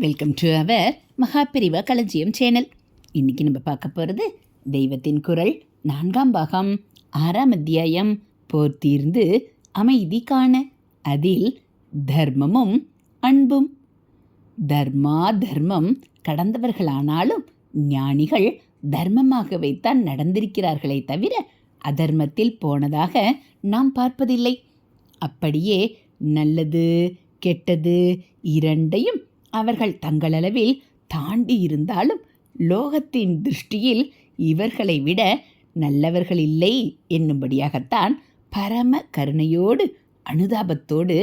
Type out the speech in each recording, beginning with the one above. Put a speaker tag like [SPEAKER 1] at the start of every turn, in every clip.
[SPEAKER 1] Welcome to our Mahaperiyava களஞ்சியம் channel. இன்றைக்கி நம்ம பார்க்க போகிறது தெய்வத்தின் குரல் நான்காம் பாகம் ஆறாம் அத்தியாயம் போர் தீர்ந்து அமைதி காண. அதில் தர்மமும் அன்பும். தர்மா தர்மம் கடந்தவர்களானாலும் ஞானிகள் தர்மமாகவேத்தான் நடந்திருக்கிறார்களே தவிர அதர்மத்தில் போனதாக நாம் பார்ப்பதில்லை. அப்படியே நல்லது கெட்டது இரண்டையும் அவர்கள் தங்களளவில் தாண்டி இருந்தாலும் லோகத்தின் திருஷ்டியில் இவர்களை விட நல்லவர்கள் இல்லை என்னும்படியாகத்தான் பரம கருணையோடு அனுதாபத்தோடு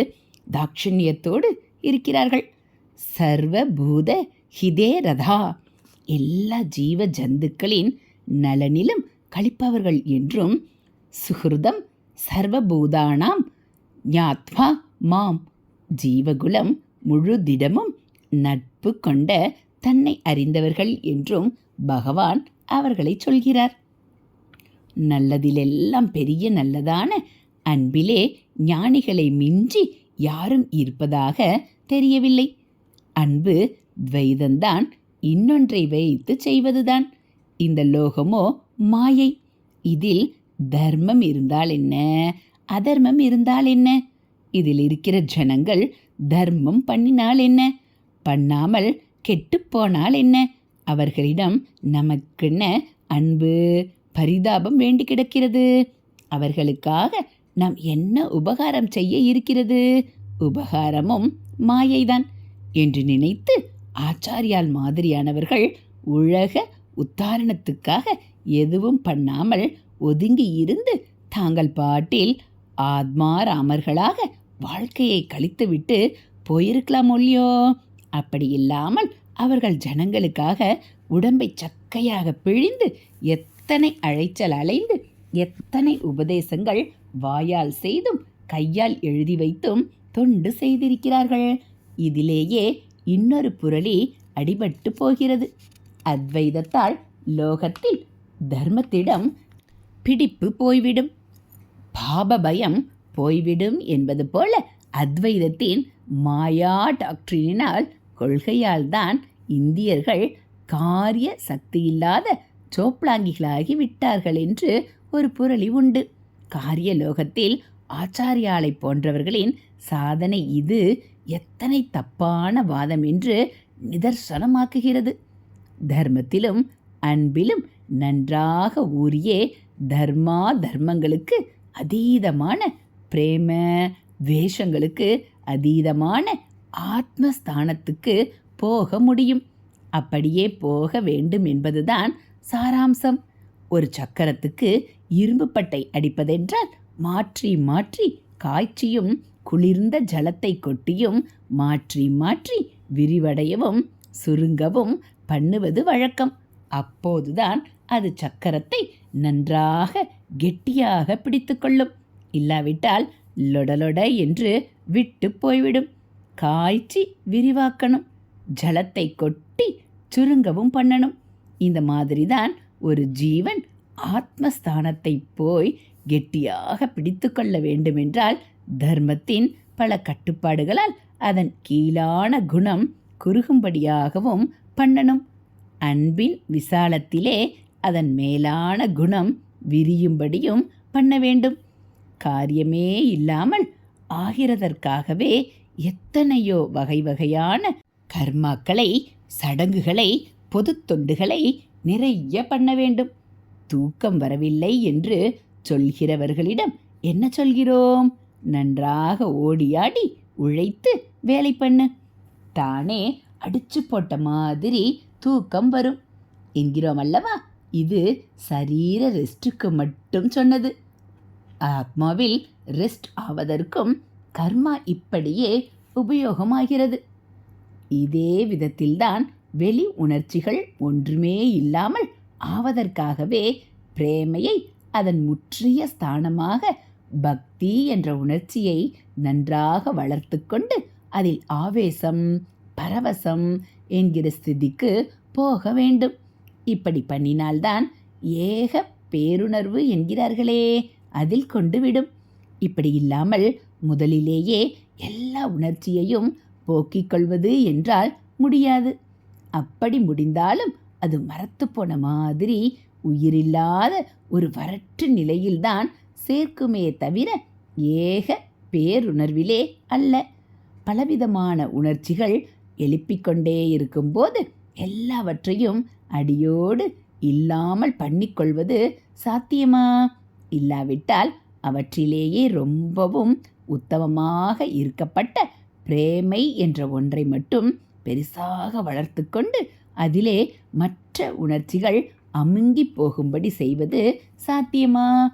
[SPEAKER 1] தாட்சண்யத்தோடு இருக்கிறார்கள். சர்வபூத ஹிதே ரதா. எல்லா ஜீவ ஜந்துக்களின் நலனிலும் கழிப்பவர்கள் என்றும் சுகிருதம் சர்வபூதானாம் ஞாத்வா மாம். ஜீவகுலம் முழுதிடமும் நட்பு கொண்ட தன்னை அறிந்தவர்கள் என்றும் பகவான் அவர்களை சொல்கிறார். நல்லதிலெல்லாம் பெரிய நல்லதான அன்பிலே ஞானிகளை மிஞ்சி யாரும் இருப்பதாக தெரியவில்லை. அன்பு துவைதந்தான் இன்னொன்றை வைத்து செய்வதுதான். இந்த லோகமோ மாயை. இதில் தர்மம் இருந்தால் என்ன? அதர்மம் இருந்தால் என்ன? இதில் இருக்கிற ஜனங்கள் தர்மம் பண்ணினால் என்ன? பண்ணாமல் கெட்டுப்போனால் என்ன? அவர்களிடம் நமக்கென்ன அன்பு பரிதாபம் வேண்டி கிடக்கிறது? அவர்களுக்காக நாம் என்ன உபகாரம் செய்ய இருக்கிறது? உபகாரமும் மாயைதான். என்று நினைத்து ஆச்சாரியால் மாதிரியானவர்கள் உலக உத்தாரணத்துக்காக எதுவும் பண்ணாமல் ஒதுங்கி இருந்து தாங்கள் பாட்டில் ஆத்மாராமர்களாக வாழ்க்கையை கழித்துவிட்டு போயிருக்கலாம் ஒல்லியோ அப்படி இல்லாமல் அவர்கள் ஜனங்களுக்காக உடம்பை சக்கையாக பிழிந்து எத்தனை அழைச்சல் அலைந்து எத்தனை உபதேசங்கள் வாயால் செய்தும் கையால் எழுதி வைத்தும் தொண்டு செய்திருக்கிறார்கள். இதிலேயே இன்னொரு புரளி அடிபட்டு போகிறது. அத்வைதத்தால் லோகத்தில் தர்மத்திடம் பிடிப்பு போய்விடும். பாப பயம் போய்விடும் என்பது போல அத்வைதத்தின் மாயா டாக்டரினால் கொள்கையால்தான் இந்தியர்கள் காரிய சக்தியில்லாத சோப்ளாங்கிகளாகி விட்டார்கள் என்று ஒரு புரளி உண்டு. காரிய லோகத்தில் ஆச்சாரியாலை போன்றவர்களின் சாதனை இது எத்தனை தப்பான வாதம் என்று நிதர்சனமாக்குகிறது. தர்மத்திலும் அன்பிலும் நன்றாக ஊறியே தர்மா தர்மங்களுக்கு அதீதமான பிரேம வேஷங்களுக்கு அதீதமான ஆத்மஸ்தானத்துக்கு போக முடியும். அப்படியே போக வேண்டும் என்பதுதான் சாராம்சம். ஒரு சக்கரத்துக்கு இரும்பு பட்டை அடிப்பதென்றால் மாற்றி மாற்றி காய்ச்சியும் குளிர்ந்த ஜலத்தை கொட்டியும் மாற்றி மாற்றி விரிவடையவும் சுருங்கவும் பண்ணுவது வழக்கம். அப்போதுதான் அது சக்கரத்தை நன்றாக கெட்டியாக பிடித்துக்கொள்ளும் இல்லாவிட்டால் லொடலொட என்று விட்டு போய்விடும். காய்ச்சி விரிவாக்கணும். ஜலத்தை கொட்டி சுருங்கவும் பண்ணணும். இந்த மாதிரி தான் ஒரு ஜீவன் ஆத்மஸ்தானத்தை போய் கெட்டியாக பிடித்து கொள்ள வேண்டுமென்றால் தர்மத்தின் பல கட்டுப்பாடுகளால் அதன் கீழான குணம் குறுகும்படியாகவும் பண்ணணும். அன்பின் விசாலத்திலே அதன் மேலான குணம் விரியும்படியும் பண்ண வேண்டும். காரியமே இல்லாமல் ஆகிறதற்காகவே எத்தனையோ வகை வகையான கர்மாக்களை சடங்குகளை பொது தொண்டுகளை நிறைய பண்ண வேண்டும். தூக்கம் வரவில்லை என்று சொல்கிறவர்களிடம் என்ன சொல்கிறோம்? நன்றாக ஓடியாடி உழைத்து வேலை பண்ணு. தானே அடிச்சு போட்ட மாதிரி தூக்கம் வரும். என்கிறோம் அல்லவா? இது சரீர ரெஸ்ட்டுக்கு மட்டும் சொன்னது. ஆத்மாவில் ரெஸ்ட் ஆவதற்கும் கர்மா இப்படியே உபயோகமாகிறது. இதே விதத்தில்தான் வெளி உணர்ச்சிகள் ஒன்றுமே இல்லாமல் ஆவதற்காகவே பிரேமையை அதன் முற்றிய ஸ்தானமாக பக்தி என்ற உணர்ச்சியை நன்றாக வளர்த்து கொண்டு அதில் ஆவேசம் பரவசம் என்கிற ஸ்திதிக்கு போக வேண்டும். இப்படி பண்ணினால்தான் ஏக பேருணர்வு என்கிறார்களே அதில் கொண்டு விடும் இப்படி இல்லாமல் முதலிலேயே எல்லா உணர்ச்சியையும் போக்கிக் கொள்வது என்றால் முடியாது. அப்படி முடிந்தாலும் அது மரத்து போன மாதிரி உயிரில்லாத ஒரு வறட்டு நிலையில்தான் சேர்க்குமே தவிர ஏக பேருணர்விலே அல்ல. பலவிதமான உணர்ச்சிகள் எழுப்பிக்கொண்டே இருக்கும்போது எல்லாவற்றையும் அடியோடு இல்லாமல் பண்ணிக்கொள்வது சாத்தியமா? இல்லாவிட்டால் அவற்றிலேயே ரொம்பவும் உத்தமமாக இருக்கப்பட்ட பிரேமை என்ற ஒன்றை மட்டும் பெரிசாக வளர்த்து கொண்டு அதிலே மற்ற உணர்ச்சிகள் அமுங்கி போகும்படி செய்வது சாத்தியமா?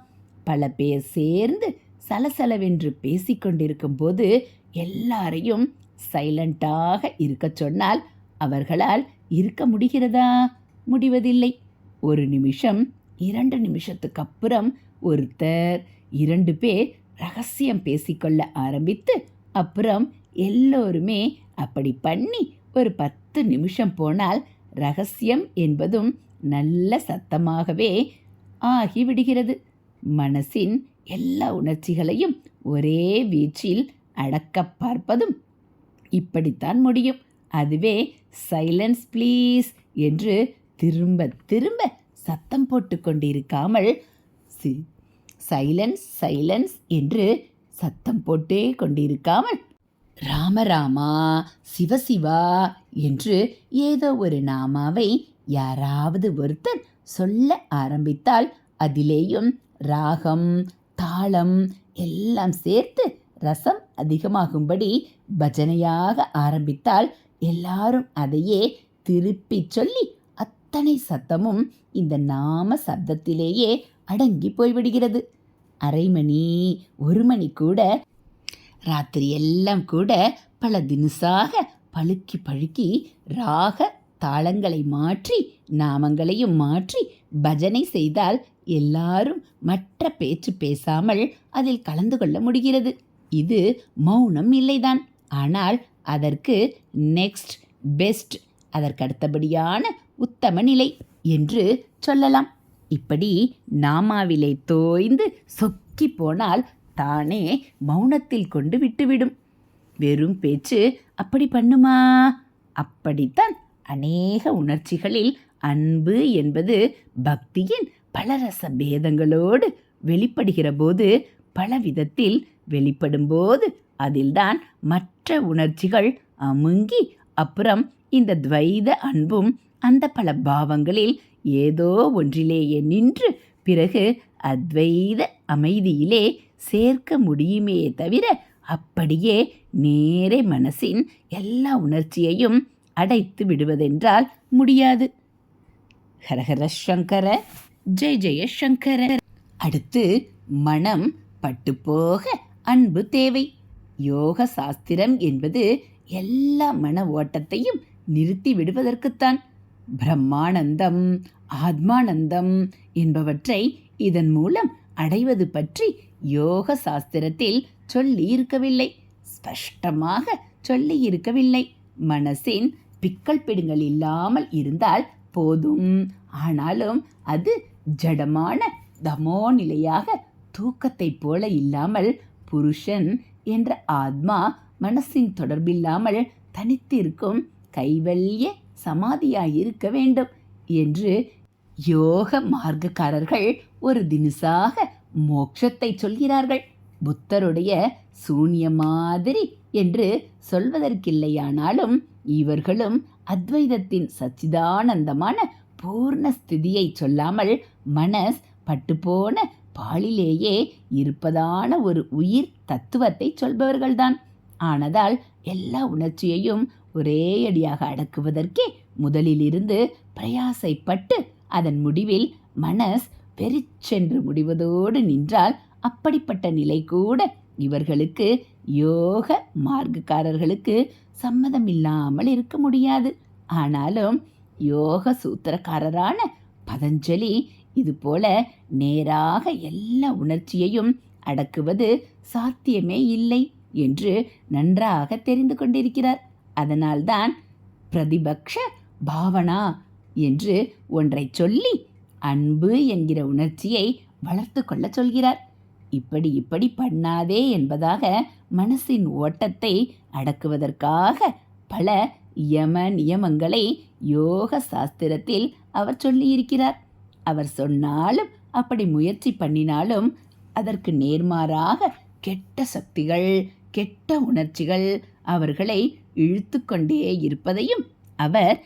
[SPEAKER 1] பல பேர் சேர்ந்து சலசலவென்று பேசிக்கொண்டிருக்கும் போது எல்லாரையும் சைலண்டாக இருக்கச் சொன்னால் அவர்களால் இருக்க முடிகிறதா? முடிவதில்லை. ஒரு நிமிஷம் இரண்டு நிமிஷத்துக்கு அப்புறம் ஒருத்தர் இரண்டு பேர் ரகசியம் பேசிக்கொள்ள ஆரம்பித்து அப்புறம் எல்லோருமே அப்படி பண்ணி ஒரு பத்து நிமிஷம் போனால் ரகசியம் என்பதும் நல்ல சத்தமாகவே ஆகிவிடுகிறது. மனசின் எல்லா உணர்ச்சிகளையும் ஒரே வீச்சில் அடக்க பார்ப்பதும் இப்படித்தான் முடியும். அதுவே சைலன்ஸ் ப்ளீஸ் என்று திரும்ப திரும்ப சத்தம் போட்டு கொண்டிருக்காமல் சி சைலன்ஸ் சைலன்ஸ் என்று சத்தம் போட்டே கொண்டிருக்காமல் ராமராமா சிவசிவா என்று ஏதோ ஒரு நாமாவை யாராவது ஒருத்தர் சொல்ல ஆரம்பித்தால் அதிலேயும் ராகம் தாளம் எல்லாம் சேர்த்து ரசம் அதிகமாகும்படி பஜனையாக ஆரம்பித்தால் எல்லாரும் அதையே திருப்பி சொல்லி அத்தனை சத்தமும் இந்த நாம சப்தத்திலேயே அடங்கி போய்விடுகிறது அரை மணி ஒரு மணி கூட ராத்திரி எல்லாம் கூட பல தினுசாக பழுக்கி பழுக்கி ராக தாளங்களை மாற்றி நாமங்களையும் மாற்றி பஜனை செய்தால் எல்லாரும் மற்ற பேச்சு பேசாமல் அதில் கலந்து கொள்ள முடிகிறது. இது மௌனம் இல்லைதான். ஆனால் அதற்கு நெக்ஸ்ட் பெஸ்ட் அதற்கடுத்தபடியான உத்தம நிலை என்று சொல்லலாம். இப்படி நாமாவிலே தோய்ந்து சொக்கி போனால் தானே மௌனத்தில் கொண்டு விட்டுவிடும். வெறும் பேச்சு அப்படி பண்ணுமா? அப்படித்தான் அநேக உணர்ச்சிகளில் அன்பு என்பது பக்தியின் பலரச பேதங்களோடு வெளிப்படுகிற போது பல விதத்தில் வெளிப்படும்போது அதில்தான் மற்ற உணர்ச்சிகள் அமுங்கி அப்புறம் இந்த துவைத அன்பும் அந்த பல பாவங்களில் ஏதோ ஒன்றிலேயே நின்று பிறகு அத்வைத அமைதியிலே சேர்க்க முடியுமே தவிர அப்படியே நேரே மனசின் எல்லா உணர்ச்சியையும் அடைத்து விடுவதென்றால் முடியாது. ஹரஹர சங்கர ஜெய ஜெய சங்கர. அடுத்து மனம் பட்டுப்போக அன்பு தேவை. யோக சாஸ்திரம் என்பது எல்லா மன ஓட்டத்தையும் நிறுத்தி விடுவதற்குத்தான். பிரம்மானந்தம் ஆத்மானந்தம் என்பவற்றை இதன் மூலம் அடைவது பற்றி யோக சாஸ்திரத்தில் சொல்லி இருக்கவில்லை ஸ்பஷ்டமாக சொல்லி இருக்கவில்லை மனசின் பிக்கல் பிடுங்கள் இல்லாமல் இருந்தால் போதும். ஆனாலும் அது ஜடமான தமோ நிலையாக தூக்கத்தைப் போல இல்லாமல் புருஷன் என்ற ஆத்மா மனசின் தொடர்பில்லாமல் தனித்திருக்கும் கைவல்ய சமாதியாயிருக்க வேண்டும் என்று யோக மார்க்கக்காரர்கள் ஒரு தினுசாக மோட்சத்தை சொல்கிறார்கள். புத்தருடைய சூன்ய மாதிரி என்று சொல்வதற்கில்லையானாலும் இவர்களும் அத்வைதத்தின் சச்சிதானந்தமான பூர்ண ஸ்திதியை சொல்லாமல் மனஸ் பட்டுப்போன பாலிலேயே இருப்பதான ஒரு உயிர் தத்துவத்தை சொல்பவர்கள்தான். ஆனதால் எல்லா உணர்ச்சியையும் ஒரே அடியாக அடக்குவதற்கே முதலிலிருந்து பிரயாசைப்பட்டு அதன் முடிவில் மனஸ் பெரிச்சென்று முடிவதோடு நின்றால் அப்படிப்பட்ட நிலை கூட இவர்களுக்கு யோக மார்க்கக்காரர்களுக்கு சம்மதம் இல்லாமல் இருக்க முடியாது. ஆனாலும் யோக சூத்திரக்காரரான பதஞ்சலி இதுபோல நேராக எல்லா உணர்ச்சியையும் அடக்குவது சாத்தியமே இல்லை. என்று நன்றாக தெரிந்து கொண்டிருக்கிறார். அதனால்தான் பிரதிபக்ஷ பாவனா என்று ஒன்றை சொல்லி அன்பு என்கிற உணர்ச்சியை வளர்த்து கொள்ள சொல்கிறார். இப்படி இப்படி பண்ணாதே என்பதாக மனசின் ஓட்டத்தை அடக்குவதற்காக பல யம நியமங்களை யோக சாஸ்திரத்தில் அவர் சொல்லியிருக்கிறார். அவர் சொன்னாலும் அப்படி முயற்சி பண்ணினாலும் அதற்கு நேர்மாறாக கெட்ட சக்திகள் கெட்ட உணர்ச்சிகள் அவர்களை இழுத்து கொண்டே இருப்பதையும் அவர்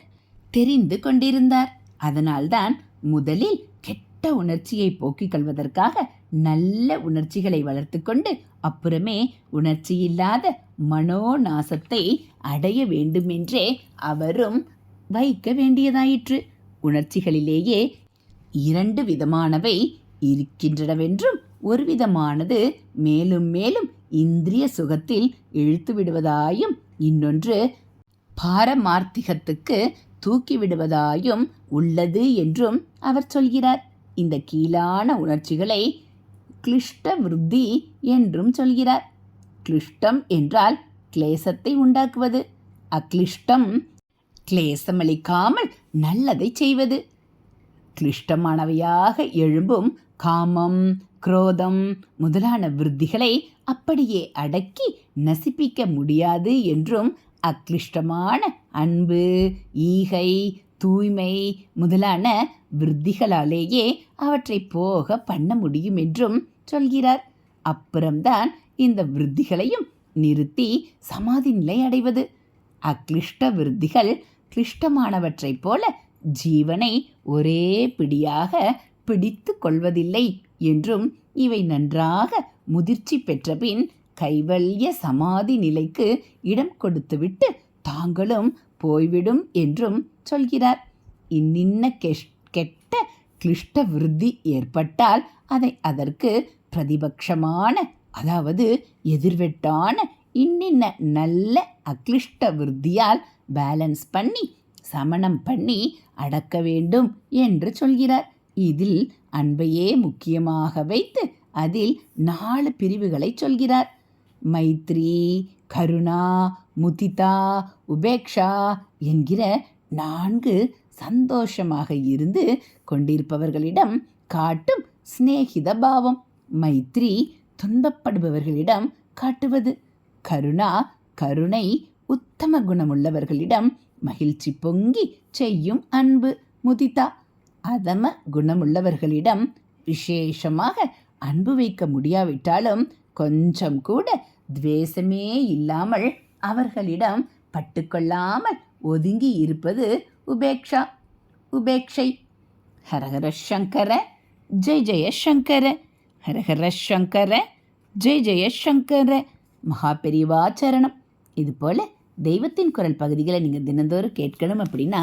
[SPEAKER 1] தெரிந்து கொண்டிருந்தார். அதனால்தான் முதலில் கெட்ட உணர்ச்சியை போக்கிக் கொள்வதற்காக நல்ல உணர்ச்சிகளை வளர்த்துக்கொண்டு அப்புறமே உணர்ச்சியில்லாத மனோநாசத்தை அடைய வேண்டுமென்றே அவரும் வைக்க வேண்டியதாயிற்று. உணர்ச்சிகளிலேயே இரண்டு விதமானவை இருக்கின்றனவென்றும் ஒரு விதமானது மேலும் மேலும் இந்திரிய சுகத்தில் இழுத்து விடுவதாயும் இன்னொன்று பாரமார்த்திகத்துக்கு தூக்கிவிடுவதாயும் உள்ளது என்றும் அவர் சொல்கிறார். இந்த கீழான உணர்ச்சிகளை கிளிஷ்ட விருத்தி என்றும் சொல்கிறார். கிளிஷ்டம் என்றால் கிளேசத்தை உண்டாக்குவது. அக்ளிஷ்டம் கிளேசமளிக்காமல் நல்லதை செய்வது. கிளிஷ்டமானவையாக எழும்பும் காமம் குரோதம் முதலான விருத்திகளை அப்படியே அடக்கி நசிப்பிக்க முடியாது என்றும் அக்ளிஷ்டமான அன்பு ஈகை தூய்மை முதலான விருத்திகளாலேயே அவற்றை போக பண்ண முடியும் என்றும் சொல்கிறார். அப்புறம்தான் இந்த விருத்திகளையும் நிறுத்தி சமாதி நிலை அடைவது. அக்ளிஷ்ட விருத்திகள் கிளிஷ்டமானவற்றைப் போல ஜீவனை ஒரே பிடியாக பிடித்து கொள்வதில்லை என்றும் இவை நன்றாக முதிர்ச்சி பெற்றபின் கைவல்ய சமாதி நிலைக்கு இடம் கொடுத்துவிட்டு தாங்களும் போய்விடும் என்றும் சொல்கிறார். இன்னின்ன கெஷ் கெட்ட கிளிஷ்ட விருத்தி ஏற்பட்டால் அதை அதற்கு பிரதிபக்ஷமான அதாவது எதிர்வெட்டான இன்னின்ன நல்ல அக்ளிஷ்ட விருத்தியால் பேலன்ஸ் பண்ணி சமணம் பண்ணி அடக்க வேண்டும் என்று சொல்கிறார். இதில் அன்பையே முக்கியமாக வைத்து அதில் நாலு பிரிவுகளை சொல்கிறார். மைத்ரி கருணா முதிதா உபேக்ஷா என்கிற நான்கு சந்தோஷமாக இருந்து கொண்டிருப்பவர்களிடம் காட்டும் சிநேகித பாவம். மைத்ரி துன்பப்படுபவர்களிடம் காட்டுவது. கருணா கருணை உத்தம குணமுள்ளவர்களிடம் மகிழ்ச்சி பொங்கி செய்யும் அன்பு. முதிதா அதம குணமுள்ளவர்களிடம் விசேஷமாக அன்பு வைக்க முடியாவிட்டாலும் கொஞ்சம் கூட துவேஷமே இல்லாமல் அவர்களிடம் பட்டுக்கொள்ளாமல் ஒதுங்கி இருப்பது உபேக்ஷா உபேக்ஷை. ஹரஹர சங்கர ஜெய் ஜெய சங்கர. ஹரஹர சங்கர ஜெய் ஜெய சங்கர. மகா பெரிவாச்சரணம் இது போல் தெய்வத்தின் குரல் பகுதிகளை நீங்கள் தினந்தோறும் கேட்கணும் அப்படின்னா